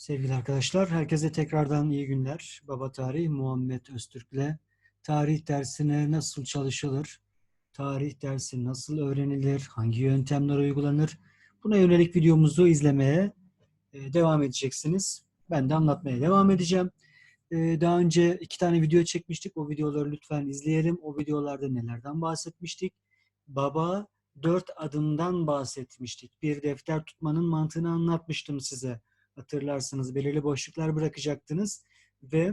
Sevgili arkadaşlar, herkese tekrardan iyi günler. Baba Tarih Muhammed Öztürk'le tarih dersine nasıl çalışılır, tarih dersi nasıl öğrenilir, hangi yöntemler uygulanır, buna yönelik videomuzu izlemeye e, devam edeceksiniz. Ben de anlatmaya devam edeceğim. E, Daha önce iki tane video çekmiştik. O videoları lütfen izleyelim. O videolarda nelerden bahsetmiştik? Baba dört adımdan bahsetmiştik. Bir defter tutmanın mantığını anlatmıştım size hatırlarsınız belirli boşluklar bırakacaktınız ve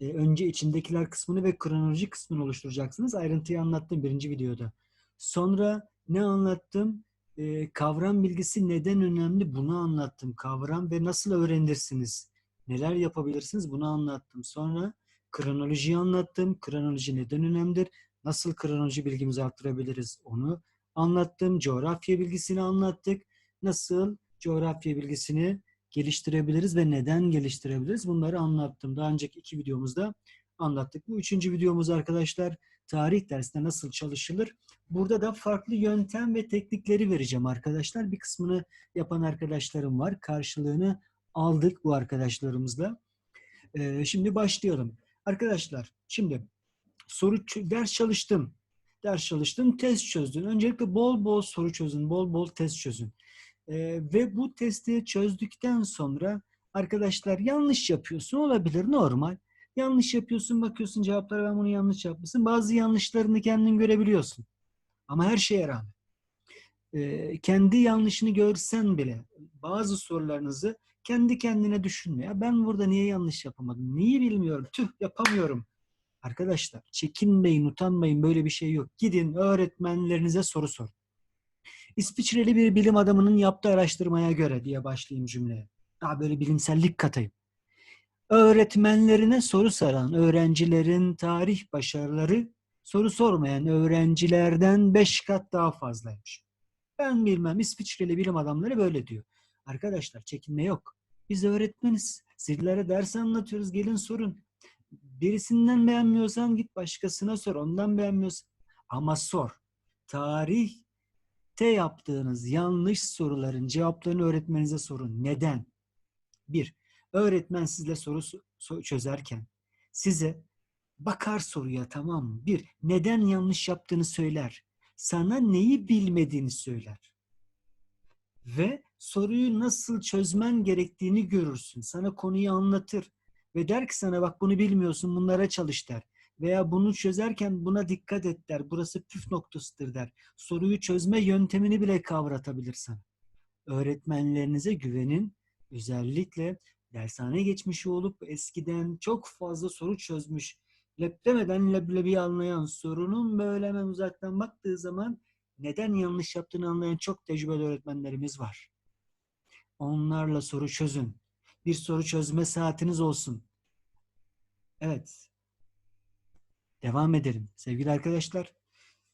e, önce içindekiler kısmını ve kronoloji kısmını oluşturacaksınız. Ayrıntıyı anlattım birinci videoda. Sonra ne anlattım? E, kavram bilgisi neden önemli? Bunu anlattım. Kavram ve nasıl öğrenirsiniz? Neler yapabilirsiniz? Bunu anlattım. Sonra kronolojiyi anlattım. Kronoloji neden önemlidir? Nasıl kronoloji bilgimizi arttırabiliriz? Onu anlattım. Coğrafya bilgisini anlattık. Nasıl coğrafya bilgisini geliştirebiliriz ve neden geliştirebiliriz? Bunları anlattım. Daha önceki iki videomuzda anlattık. Bu üçüncü videomuz arkadaşlar tarih dersinde nasıl çalışılır? Burada da farklı yöntem ve teknikleri vereceğim arkadaşlar. Bir kısmını yapan arkadaşlarım var. Karşılığını aldık bu arkadaşlarımızla. Ee, şimdi başlayalım. Arkadaşlar şimdi soru ders çalıştım. Ders çalıştım, test çözdün. Öncelikle bol bol soru çözün, bol bol test çözün. Ee, ve bu testi çözdükten sonra arkadaşlar yanlış yapıyorsun olabilir normal. Yanlış yapıyorsun bakıyorsun cevaplara ben bunu yanlış yapmışsın. Bazı yanlışlarını kendin görebiliyorsun. Ama her şeye rağmen. Ee, kendi yanlışını görsen bile bazı sorularınızı kendi kendine düşünme. Ya ben burada niye yanlış yapamadım? Niye bilmiyorum? Tüh yapamıyorum. Arkadaşlar çekinmeyin, utanmayın böyle bir şey yok. Gidin öğretmenlerinize soru sorun. İsviçreli bir bilim adamının yaptığı araştırmaya göre diye başlayayım cümleye. Daha böyle bilimsellik katayım. Öğretmenlerine soru soran öğrencilerin tarih başarıları soru sormayan öğrencilerden beş kat daha fazlaymış. Ben bilmem İsviçreli bilim adamları böyle diyor. Arkadaşlar çekinme yok. Biz öğretmeniz. Sizlere ders anlatıyoruz. Gelin sorun. Birisinden beğenmiyorsan git başkasına sor. Ondan beğenmiyorsan. Ama sor. Tarih te yaptığınız yanlış soruların cevaplarını öğretmenize sorun. Neden? Bir, öğretmen sizle soru so- çözerken size bakar soruya tamam mı? Bir, neden yanlış yaptığını söyler. Sana neyi bilmediğini söyler. Ve soruyu nasıl çözmen gerektiğini görürsün. Sana konuyu anlatır. Ve der ki sana bak bunu bilmiyorsun bunlara çalış der veya bunu çözerken buna dikkat et der. Burası püf noktasıdır der. Soruyu çözme yöntemini bile kavratabilir sana. Öğretmenlerinize güvenin. Özellikle dershane geçmişi olup eskiden çok fazla soru çözmüş, leplemeden leblebi anlayan, sorunun böyle hemen uzaktan baktığı zaman neden yanlış yaptığını anlayan çok tecrübeli öğretmenlerimiz var. Onlarla soru çözün. Bir soru çözme saatiniz olsun. Evet, Devam edelim sevgili arkadaşlar.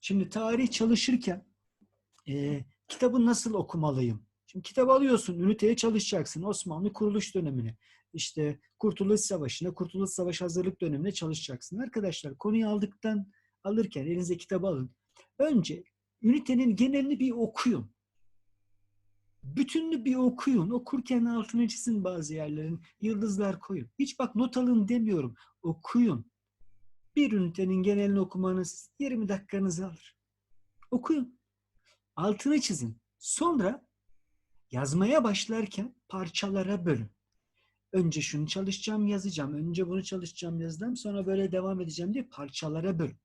Şimdi tarih çalışırken e, kitabı nasıl okumalıyım? Şimdi kitabı alıyorsun, üniteye çalışacaksın. Osmanlı kuruluş dönemine, işte Kurtuluş Savaşı'na, Kurtuluş Savaşı hazırlık dönemine çalışacaksın. Arkadaşlar konuyu aldıktan alırken elinize kitabı alın. Önce ünitenin genelini bir okuyun. Bütününü bir okuyun. Okurken altını çizin bazı yerlerin. Yıldızlar koyun. Hiç bak not alın demiyorum. Okuyun. Bir ünitenin genelini okumanız 20 dakikanızı alır. Okuyun. Altını çizin. Sonra yazmaya başlarken parçalara bölün. Önce şunu çalışacağım, yazacağım. Önce bunu çalışacağım, yazacağım. Sonra böyle devam edeceğim diye parçalara bölün.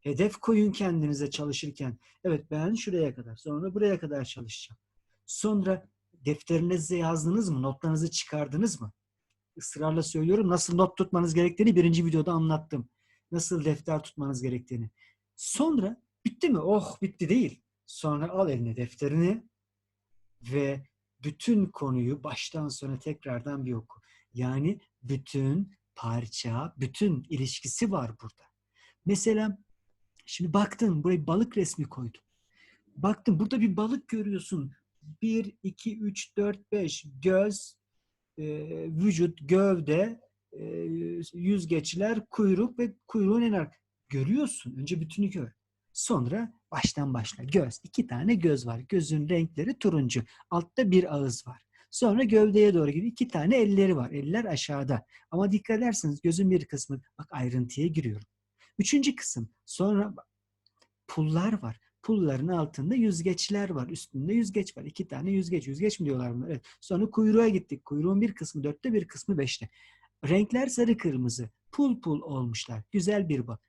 Hedef koyun kendinize çalışırken. Evet ben şuraya kadar, sonra buraya kadar çalışacağım. Sonra defterinize yazdınız mı? Notlarınızı çıkardınız mı? Israrla söylüyorum. Nasıl not tutmanız gerektiğini birinci videoda anlattım nasıl defter tutmanız gerektiğini. Sonra bitti mi? Oh bitti değil. Sonra al eline defterini ve bütün konuyu baştan sona tekrardan bir oku. Yani bütün parça, bütün ilişkisi var burada. Mesela şimdi baktın buraya balık resmi koydum. Baktın burada bir balık görüyorsun. 1, 2, 3, 4, 5 göz, e, vücut, gövde, e, yüzgeçler, kuyruk ve kuyruğun en arka. Görüyorsun. Önce bütünü gör. Sonra baştan başla. Göz. iki tane göz var. Gözün renkleri turuncu. Altta bir ağız var. Sonra gövdeye doğru gidiyor. İki tane elleri var. Eller aşağıda. Ama dikkat ederseniz gözün bir kısmı bak ayrıntıya giriyorum. Üçüncü kısım. Sonra pullar var. Pulların altında yüzgeçler var. Üstünde yüzgeç var. İki tane yüzgeç. Yüzgeç mi diyorlar bunlar? Evet. Sonra kuyruğa gittik. Kuyruğun bir kısmı dörtte bir kısmı beşte. Renkler sarı kırmızı. Pul pul olmuşlar. Güzel bir bak.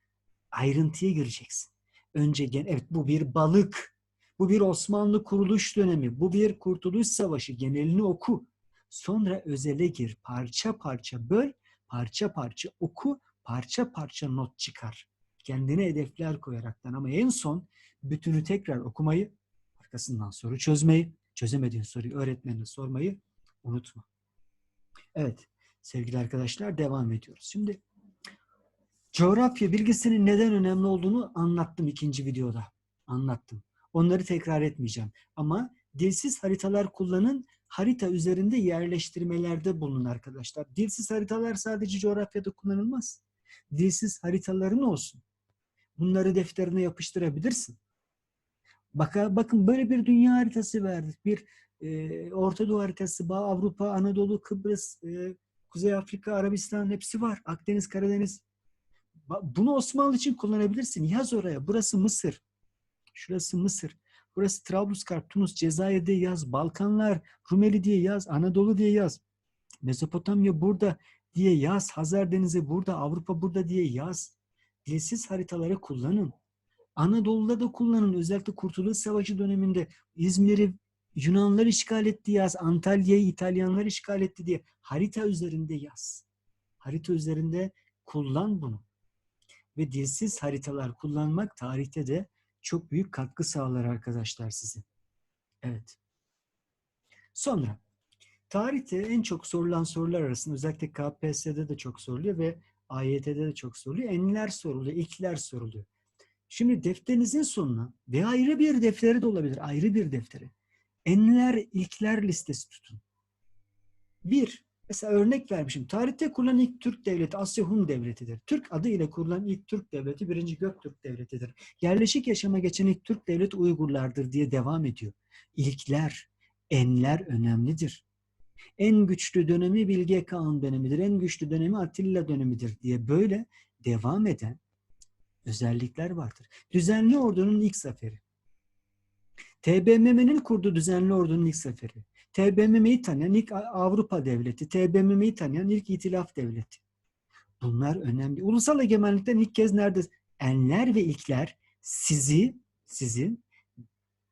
Ayrıntıya gireceksin. Önce gen evet bu bir balık. Bu bir Osmanlı kuruluş dönemi. Bu bir kurtuluş savaşı. Genelini oku. Sonra özele gir. Parça parça böl. Parça parça oku. Parça parça not çıkar. Kendine hedefler koyaraktan ama en son bütünü tekrar okumayı, arkasından soru çözmeyi, çözemediğin soruyu öğretmenine sormayı unutma. Evet sevgili arkadaşlar devam ediyoruz. Şimdi coğrafya bilgisinin neden önemli olduğunu anlattım ikinci videoda. Anlattım. Onları tekrar etmeyeceğim. Ama dilsiz haritalar kullanın, harita üzerinde yerleştirmelerde bulunun arkadaşlar. Dilsiz haritalar sadece coğrafyada kullanılmaz. Dilsiz haritaların olsun. Bunları defterine yapıştırabilirsin. Baka, bakın böyle bir dünya haritası verdik. Bir e, Orta Doğu haritası, Avrupa, Anadolu, Kıbrıs, e, Kuzey Afrika, Arabistan hepsi var. Akdeniz, Karadeniz. Bunu Osmanlı için kullanabilirsin. Yaz oraya. Burası Mısır. Şurası Mısır. Burası Trablusgarp, Tunus, Cezayir diye yaz. Balkanlar, Rumeli diye yaz. Anadolu diye yaz. Mezopotamya burada diye yaz. Hazar Denizi burada, Avrupa burada diye yaz. Dilsiz haritaları kullanın. Anadolu'da da kullanın. Özellikle Kurtuluş Savaşı döneminde İzmir'i Yunanlar işgal etti yaz. Antalya'yı İtalyanlar işgal etti diye harita üzerinde yaz. Harita üzerinde kullan bunu. Ve dilsiz haritalar kullanmak tarihte de çok büyük katkı sağlar arkadaşlar size. Evet. Sonra tarihte en çok sorulan sorular arasında özellikle KPSS'de de çok soruluyor ve AYT'de de çok soruluyor. Enler soruluyor, ilkler soruluyor. Şimdi defterinizin sonuna ve ayrı bir defteri de olabilir. Ayrı bir defteri. Enler, ilkler listesi tutun. Bir, mesela örnek vermişim. Tarihte kurulan ilk Türk devleti Asya Hun devletidir. Türk adı ile kurulan ilk Türk devleti 1. Göktürk devletidir. Yerleşik yaşama geçen ilk Türk devleti Uygurlardır diye devam ediyor. İlkler, enler önemlidir. En güçlü dönemi Bilge Kağan dönemidir. En güçlü dönemi Atilla dönemidir diye böyle devam eden özellikler vardır. Düzenli ordunun ilk zaferi. TBMM'nin kurduğu düzenli ordunun ilk zaferi. TBMM'yi tanıyan ilk Avrupa devleti. TBMM'yi tanıyan ilk itilaf devleti. Bunlar önemli. Ulusal egemenlikten ilk kez nerede? Enler ve ilkler sizi, sizin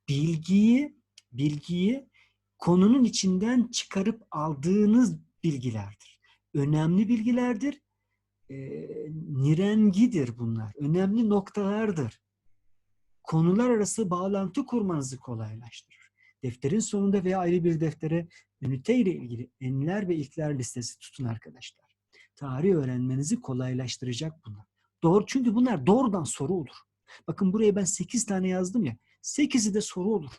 bilgiyi, bilgiyi konunun içinden çıkarıp aldığınız bilgilerdir. Önemli bilgilerdir. E, nirengidir bunlar. Önemli noktalardır. Konular arası bağlantı kurmanızı kolaylaştırır. Defterin sonunda veya ayrı bir deftere ünite ile ilgili enler ve ilkler listesi tutun arkadaşlar. Tarih öğrenmenizi kolaylaştıracak bunlar. Doğru, çünkü bunlar doğrudan soru olur. Bakın buraya ben 8 tane yazdım ya. 8'i de soru olur.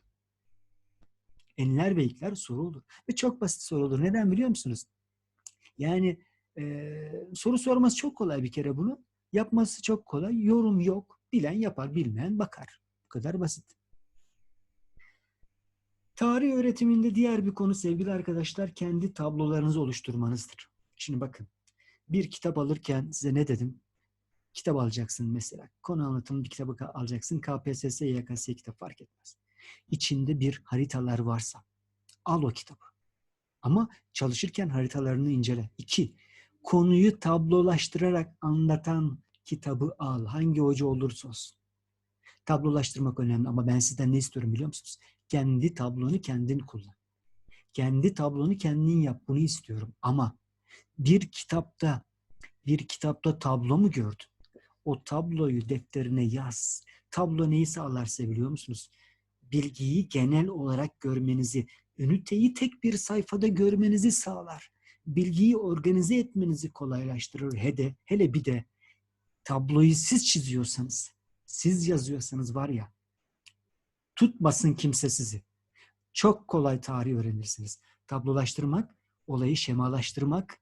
Enler ve ilkler soru olur. Ve çok basit soru olur. Neden biliyor musunuz? Yani e, soru sorması çok kolay bir kere bunu. Yapması çok kolay. Yorum yok. Bilen yapar, bilmeyen bakar. Bu kadar basit. Tarih öğretiminde diğer bir konu sevgili arkadaşlar kendi tablolarınızı oluşturmanızdır. Şimdi bakın bir kitap alırken size ne dedim? Kitap alacaksın mesela. Konu anlatımı bir kitabı alacaksın. KPSS, YKS kitap fark etmez. İçinde bir haritalar varsa al o kitabı. Ama çalışırken haritalarını incele. İki, konuyu tablolaştırarak anlatan kitabı al. Hangi hoca olursa olsun. Tablolaştırmak önemli ama ben sizden ne istiyorum biliyor musunuz? Kendi tablonu kendin kullan. Kendi tablonu kendin yap. Bunu istiyorum. Ama bir kitapta bir kitapta tablo mu gördün? O tabloyu defterine yaz. Tablo neyi sağlarsa biliyor musunuz? Bilgiyi genel olarak görmenizi, üniteyi tek bir sayfada görmenizi sağlar. Bilgiyi organize etmenizi kolaylaştırır. Hele, hele bir de tabloyu siz çiziyorsanız, siz yazıyorsanız var ya, tutmasın kimse sizi. Çok kolay tarih öğrenirsiniz. Tablolaştırmak, olayı şemalaştırmak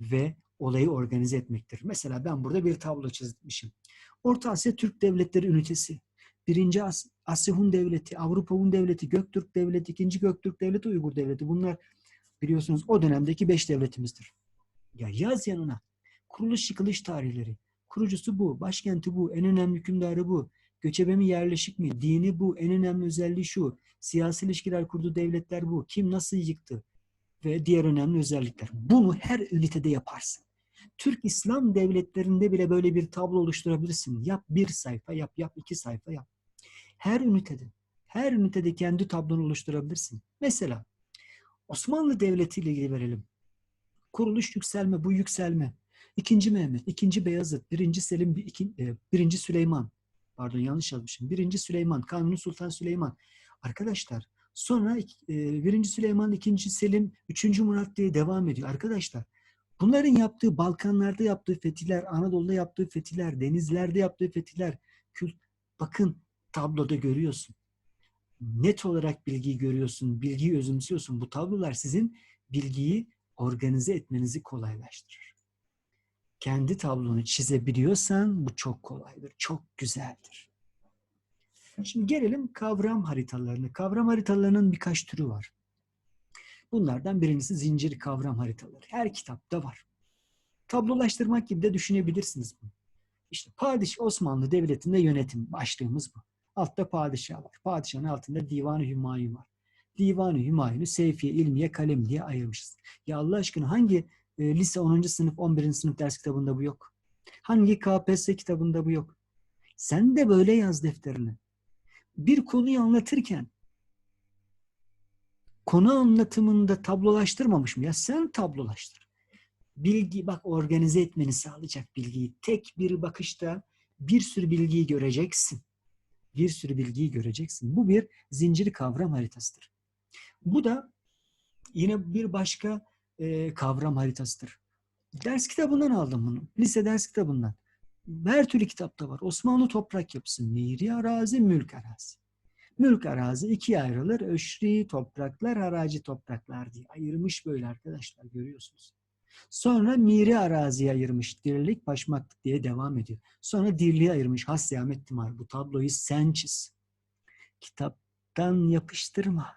ve olayı organize etmektir. Mesela ben burada bir tablo çizmişim. Orta Asya Türk Devletleri Ünitesi. Birinci As Asya Hun Devleti, Avrupa Hun Devleti, Göktürk Devleti, ikinci Göktürk Devleti, Uygur Devleti. Bunlar biliyorsunuz o dönemdeki beş devletimizdir. Ya yaz yanına. Kuruluş yıkılış tarihleri. Kurucusu bu, başkenti bu, en önemli hükümdarı bu. Göçebe mi yerleşik mi? Dini bu, en önemli özelliği şu. Siyasi ilişkiler kurduğu devletler bu. Kim nasıl yıktı? Ve diğer önemli özellikler. Bunu her ünitede yaparsın. Türk İslam devletlerinde bile böyle bir tablo oluşturabilirsin. Yap bir sayfa, yap, yap iki sayfa, yap. Her ünitede, her ünitede kendi tablonu oluşturabilirsin. Mesela Osmanlı Devleti ile ilgili verelim. Kuruluş yükselme, bu yükselme. İkinci Mehmet, ikinci Beyazıt, birinci Selim, e, birinci Süleyman. Pardon yanlış yazmışım. Birinci Süleyman, Kanuni Sultan Süleyman. Arkadaşlar sonra e, birinci Süleyman, ikinci Selim, üçüncü Murat diye devam ediyor. Arkadaşlar bunların yaptığı Balkanlarda yaptığı fetihler, Anadolu'da yaptığı fetihler, denizlerde yaptığı fetihler. Kül, bakın tabloda görüyorsun. Net olarak bilgiyi görüyorsun, bilgiyi özümsüyorsun. Bu tablolar sizin bilgiyi organize etmenizi kolaylaştırır. Kendi tablonu çizebiliyorsan bu çok kolaydır, çok güzeldir. Şimdi gelelim kavram haritalarına. Kavram haritalarının birkaç türü var. Bunlardan birincisi zincir kavram haritaları. Her kitapta var. Tablolaştırmak gibi de düşünebilirsiniz bunu. İşte Padişah Osmanlı Devleti'nde yönetim başlığımız bu. Altta padişah var. Padişahın altında Divan-ı Hümayun var. Divan-ı Hümayun'u Seyfiye, İlmiye, Kalem diye ayırmışız. Ya Allah aşkına hangi e, lise 10. sınıf, 11. sınıf ders kitabında bu yok? Hangi KPSS kitabında bu yok? Sen de böyle yaz defterine. Bir konuyu anlatırken konu anlatımında tablolaştırmamış mı? Ya sen tablolaştır. Bilgi bak organize etmeni sağlayacak bilgiyi. Tek bir bakışta bir sürü bilgiyi göreceksin. Bir sürü bilgiyi göreceksin. Bu bir zincir kavram haritasıdır. Bu da yine bir başka e, kavram haritasıdır. Ders kitabından aldım bunu. Lise ders kitabından. Her türlü kitapta var. Osmanlı toprak yapısı, miri arazi, mülk arazi. Mülk arazi ikiye ayrılır. Öşri topraklar, haraci topraklar diye ayırmış böyle arkadaşlar görüyorsunuz. Sonra miri araziye ayırmış. Dirlik, başmaklık diye devam ediyor. Sonra dirliğe ayırmış. Has Ahmet. Bu tabloyu sen çiz. Kitaptan yapıştırma.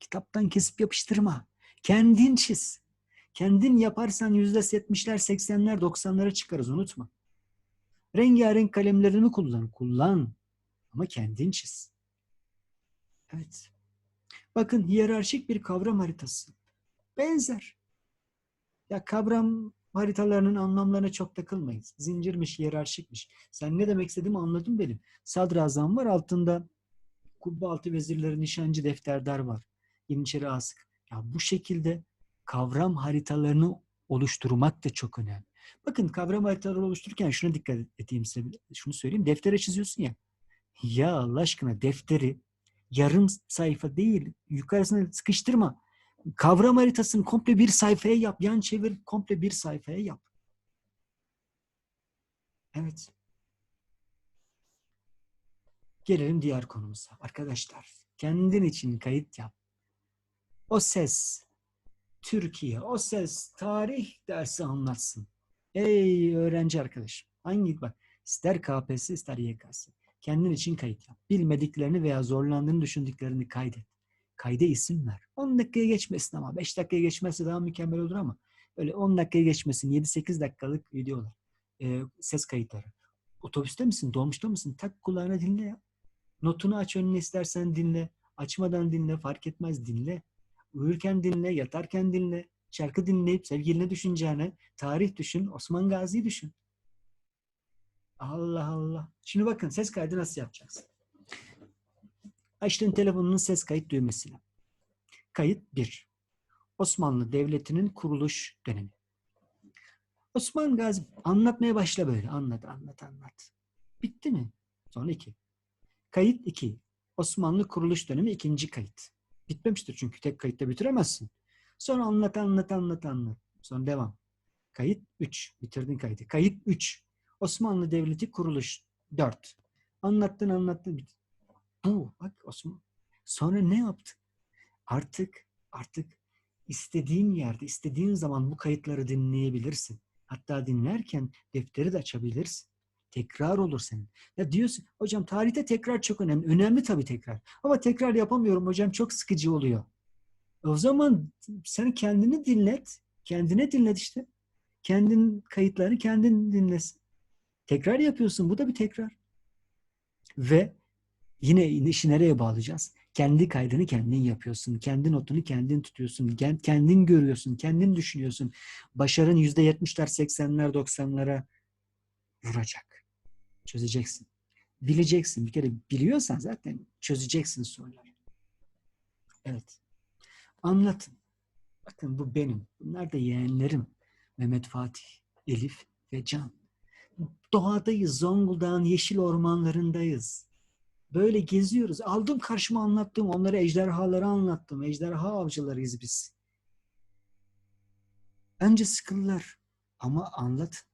Kitaptan kesip yapıştırma. Kendin çiz. Kendin yaparsan yüzde yetmişler, seksenler, doksanlara çıkarız unutma. Rengarenk kalemlerini kullan. Kullan. Ama kendin çiz. Evet. Bakın hiyerarşik bir kavram haritası. Benzer. Ya kavram haritalarının anlamlarına çok takılmayız. Zincirmiş, hiyerarşikmiş. Sen ne demek istediğimi anladın benim. Sadrazam var altında kubbe altı vezirleri, nişancı, defterdar var. Yeniçeri asık. Ya bu şekilde kavram haritalarını oluşturmak da çok önemli. Bakın kavram haritaları oluştururken şuna dikkat edeyim size. Şunu söyleyeyim. Deftere çiziyorsun ya. Ya Allah aşkına defteri yarım sayfa değil yukarısına sıkıştırma. Kavram haritasını komple bir sayfaya yap. Yan çevir komple bir sayfaya yap. Evet. Gelelim diğer konumuza. Arkadaşlar kendin için kayıt yap. O ses Türkiye, o ses tarih dersi anlatsın. Ey öğrenci arkadaş. Hangi bak ister KPSS ister YKS. Kendin için kayıt yap. Bilmediklerini veya zorlandığını düşündüklerini kaydet. Kayda isim ver. 10 dakikaya geçmesin ama 5 dakikaya geçmezse daha mükemmel olur ama öyle 10 dakikaya geçmesin 7-8 dakikalık videolar. E, ses kayıtları. Otobüste misin? Dolmuşta mısın? Tak kulağına dinle ya. Notunu aç önüne istersen dinle. Açmadan dinle. Fark etmez dinle. Uyurken dinle. Yatarken dinle. Şarkı dinleyip sevgiline düşüneceğine tarih düşün. Osman Gazi'yi düşün. Allah Allah. Şimdi bakın ses kaydı nasıl yapacaksın? Açtın telefonunun ses kayıt düğmesine. Kayıt 1. Osmanlı Devleti'nin kuruluş dönemi. Osman Gazi anlatmaya başla böyle. Anlat, anlat, anlat. Bitti mi? Sonra 2. Kayıt 2. Osmanlı kuruluş dönemi ikinci kayıt. Bitmemiştir çünkü tek kayıtta bitiremezsin. Sonra anlat, anlat, anlat, anlat. Sonra devam. Kayıt 3. Bitirdin kaydı. Kayıt 3. Osmanlı Devleti kuruluş 4. Anlattın, anlattın. Bit bu bak Osman. Sonra ne yaptı? Artık artık istediğin yerde, istediğin zaman bu kayıtları dinleyebilirsin. Hatta dinlerken defteri de açabilirsin. Tekrar olur senin. Ya diyorsun hocam tarihte tekrar çok önemli. Önemli tabii tekrar. Ama tekrar yapamıyorum hocam çok sıkıcı oluyor. O zaman sen kendini dinlet. Kendine dinlet işte. Kendin kayıtlarını kendin dinlesin. Tekrar yapıyorsun. Bu da bir tekrar. Ve yine işi nereye bağlayacağız? Kendi kaydını kendin yapıyorsun. Kendi notunu kendin tutuyorsun. Kendin görüyorsun. Kendin düşünüyorsun. Başarın %70'ler, 80'ler, 90'lara vuracak. Çözeceksin. Bileceksin. Bir kere biliyorsan zaten çözeceksin soruları. Evet. Anlatın. Bakın bu benim. Bunlar da yeğenlerim. Mehmet Fatih, Elif ve Can. Doğadayız. Zonguldak'ın yeşil ormanlarındayız. Böyle geziyoruz. Aldım karşıma anlattım. Onlara ejderhaları anlattım. Ejderha avcılarıyız biz. Önce sıkılırlar. Ama anlat.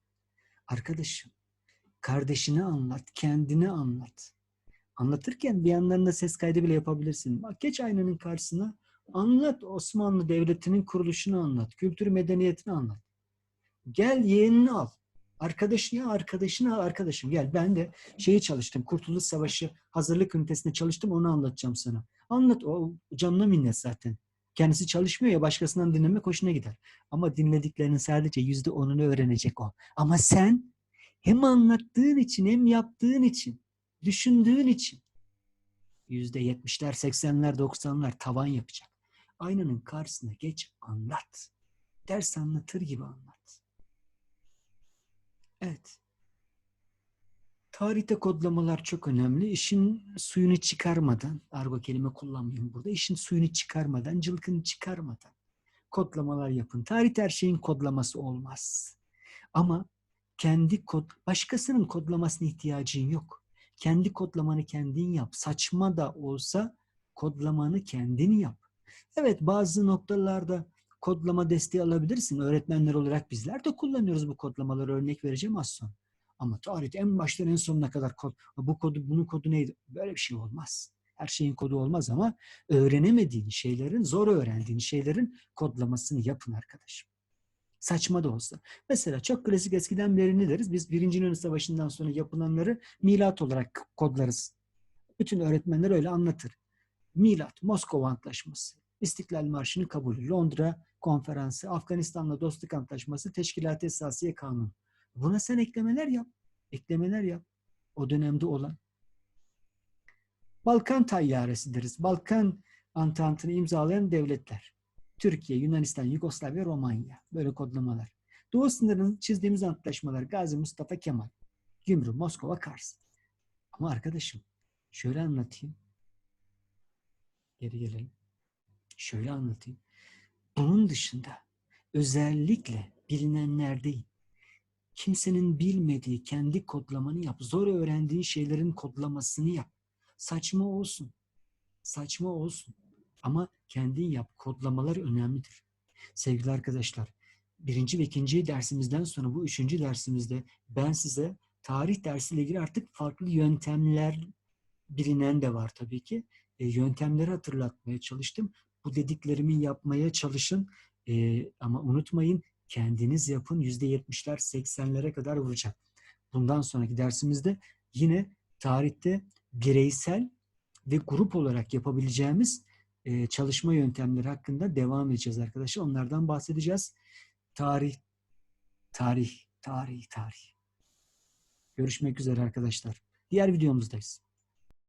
Arkadaşım, kardeşine anlat, kendine anlat. Anlatırken bir yandan da ses kaydı bile yapabilirsin. Bak geç aynanın karşısına anlat Osmanlı Devleti'nin kuruluşunu anlat. Kültür medeniyetini anlat. Gel yeğenini al. Arkadaşın ya arkadaşını al arkadaşım gel. Ben de şeyi çalıştım. Kurtuluş Savaşı hazırlık ünitesinde çalıştım. Onu anlatacağım sana. Anlat. O canına minnet zaten. Kendisi çalışmıyor ya başkasından dinlemek hoşuna gider. Ama dinlediklerinin sadece yüzde onunu öğrenecek o. Ama sen hem anlattığın için hem yaptığın için, düşündüğün için yüzde yetmişler, seksenler, doksanlar tavan yapacak. Aynanın karşısına geç anlat. Ders anlatır gibi anlat. Evet. Tarihte kodlamalar çok önemli. İşin suyunu çıkarmadan, argo kelime kullanmayayım burada, işin suyunu çıkarmadan, cılkını çıkarmadan kodlamalar yapın. Tarihte her şeyin kodlaması olmaz. Ama kendi kod, başkasının kodlamasına ihtiyacın yok. Kendi kodlamanı kendin yap. Saçma da olsa kodlamanı kendin yap. Evet bazı noktalarda kodlama desteği alabilirsin. Öğretmenler olarak bizler de kullanıyoruz bu kodlamaları. Örnek vereceğim az sonra. Ama tarihte en baştan en sonuna kadar kod, bu kodu, bunun kodu neydi? Böyle bir şey olmaz. Her şeyin kodu olmaz ama öğrenemediğin şeylerin, zor öğrendiğin şeylerin kodlamasını yapın arkadaşım. Saçma da olsa. Mesela çok klasik eskiden beri ne deriz? Biz Birinci Yunan Savaşı'ndan sonra yapılanları milat olarak kodlarız. Bütün öğretmenler öyle anlatır. Milat, Moskova Antlaşması, İstiklal Marşı'nın kabulü, Londra Konferansı, Afganistan'la Dostluk Antlaşması, Teşkilat-ı Esasiye Kanunu. Buna sen eklemeler yap. Eklemeler yap. O dönemde olan. Balkan tayyaresi deriz. Balkan Antantı'nı imzalayan devletler. Türkiye, Yunanistan, Yugoslavya, Romanya. Böyle kodlamalar. Doğu sınırını çizdiğimiz antlaşmalar. Gazi Mustafa Kemal. Gümrük, Moskova, Kars. Ama arkadaşım şöyle anlatayım. Geri gelelim. Şöyle anlatayım. Bunun dışında özellikle bilinenler değil, kimsenin bilmediği kendi kodlamanı yap. Zor öğrendiğin şeylerin kodlamasını yap. Saçma olsun. Saçma olsun. Ama kendin yap. Kodlamalar önemlidir. Sevgili arkadaşlar, birinci ve ikinci dersimizden sonra bu üçüncü dersimizde ben size tarih dersiyle ilgili artık farklı yöntemler bilinen de var tabii ki. E, yöntemleri hatırlatmaya çalıştım. Bu dediklerimi yapmaya çalışın. E, ama unutmayın kendiniz yapın. Yüzde yetmişler, seksenlere kadar vuracak. Bundan sonraki dersimizde yine tarihte bireysel ve grup olarak yapabileceğimiz e, çalışma yöntemleri hakkında devam edeceğiz arkadaşlar. Onlardan bahsedeceğiz. Tarih, tarih, tarih, tarih. Görüşmek üzere arkadaşlar. Diğer videomuzdayız.